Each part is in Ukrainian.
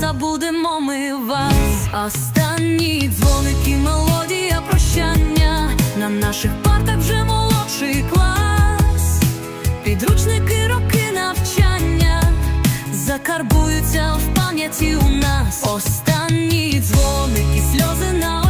забудемо ми вас. Останні дзвоники, мелодія прощання. На наших партах вже молодший клас. Підручники, роки навчання закарбуються в пам'яті у нас. Останні дзвоники, сльози на очах,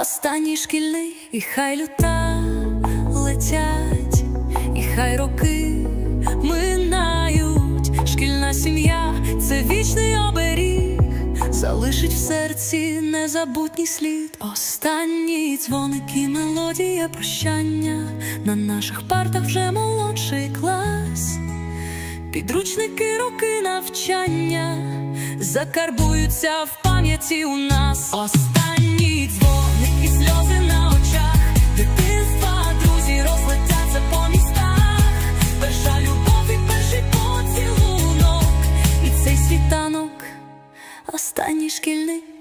Останній шкільний, і хай люта летять, і хай роки минають. Шкільна сім'я це вічний оберіг, залишить в серці незабутній слід. Останні дзвоники, мелодія прощання. На наших партах вже молодший клас. Підручники, роки навчання закарбуються в пам'яті у нас. killing